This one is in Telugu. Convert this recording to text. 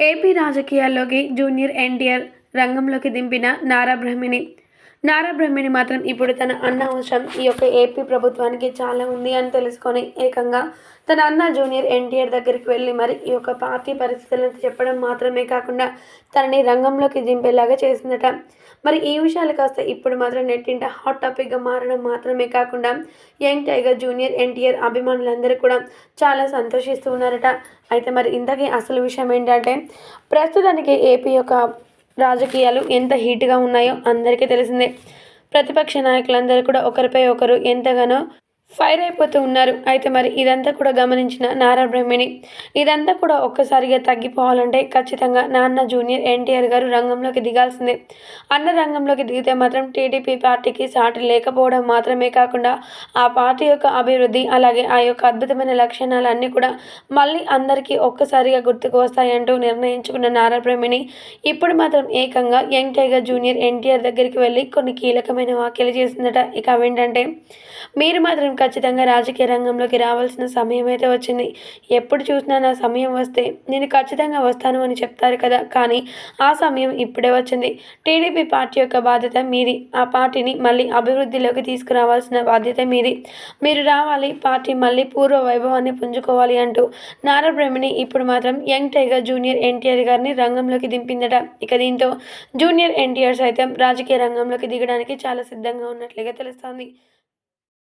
ఏపీ రాజకీయాల్లోకి జూనియర్ ఎన్టీఆర్ రంగంలోకి దింపిన నారా బ్రహ్మిణి నారా బ్రహ్మిణి మాత్రం ఇప్పుడు తన అన్న అవసరం. ఈ యొక్క ఏపీ ప్రభుత్వానికి చాలా ఉంది అని తెలుసుకొని ఏకంగా తన అన్న జూనియర్ ఎన్టీఆర్ దగ్గరికి వెళ్ళి మరి ఈ యొక్క పార్టీ పరిస్థితులను చెప్పడం మాత్రమే కాకుండా తనని రంగంలోకి దింపేలాగా చేసిందట. మరి ఈ విషయాలు కాస్త ఇప్పుడు మాత్రం నెట్టింట హాట్ టాపిక్గా మారడం మాత్రమే కాకుండా యంగ్ టైగర్ జూనియర్ ఎన్టీఆర్ అభిమానులందరూ కూడా చాలా సంతోషిస్తూ ఉన్నారట. అయితే మరి ఇంతకీ అసలు విషయం ఏంటంటే ప్రస్తుతానికి ఏపీ యొక్క రాజకీయాలు ఎంత హీట్గా ఉన్నాయో అందరికీ తెలిసిందే. ప్రతిపక్ష నాయకులందరూ కూడా ఒకరిపై ఒకరు ఎంతగానో ఫైర్ అయిపోతూ ఉన్నారు. అయితే మరి ఇదంతా కూడా గమనించిన నారా బ్రహ్మిణి ఇదంతా కూడా ఒక్కసారిగా తగ్గిపోవాలంటే ఖచ్చితంగా నాన్న జూనియర్ ఎన్టీఆర్ గారు రంగంలోకి దిగాల్సిందే. అన్న రంగంలోకి దిగితే మాత్రం టీడీపీ పార్టీకి సాటి లేకపోవడం మాత్రమే కాకుండా ఆ పార్టీ యొక్క అభివృద్ధి అలాగే ఆ యొక్క అద్భుతమైన లక్షణాలన్నీ కూడా మళ్ళీ అందరికీ ఒక్కసారిగా గుర్తుకు వస్తాయంటూ నిర్ణయించుకున్న నారా బ్రహ్మిణి ఇప్పుడు మాత్రం ఏకంగా యంగ్ టైగర్ జూనియర్ ఎన్టీఆర్ దగ్గరికి వెళ్ళి కొన్ని కీలకమైన వ్యాఖ్యలు చేసిందట. ఇక అవేంటంటే మీరు మాత్రం ఖచ్చితంగా రాజకీయ రంగంలోకి రావాల్సిన సమయం అయితే వచ్చింది. ఎప్పుడు చూసినా నా సమయం వస్తే నేను ఖచ్చితంగా వస్తాను అని చెప్తారు కదా. కానీ ఆ సమయం ఇప్పుడే వచ్చింది. టీడీపీ పార్టీ యొక్క బాధ్యత మీది. ఆ పార్టీని మళ్ళీ అభివృద్ధిలోకి తీసుకురావాల్సిన బాధ్యత మీది. మీరు రావాలి పార్టీ మళ్ళీ పూర్వ వైభవాన్ని పుంజుకోవాలి అంటూ నారా బ్రహ్మిణి ఇప్పుడు మాత్రం యంగ్ టైగర్ జూనియర్ ఎన్టీఆర్ గారిని రంగంలోకి దింపిందట. ఇక దీంతో జూనియర్ ఎన్టీఆర్ సైతం రాజకీయ రంగంలోకి దిగడానికి చాలా సిద్ధంగా ఉన్నట్లుగా తెలుస్తోంది.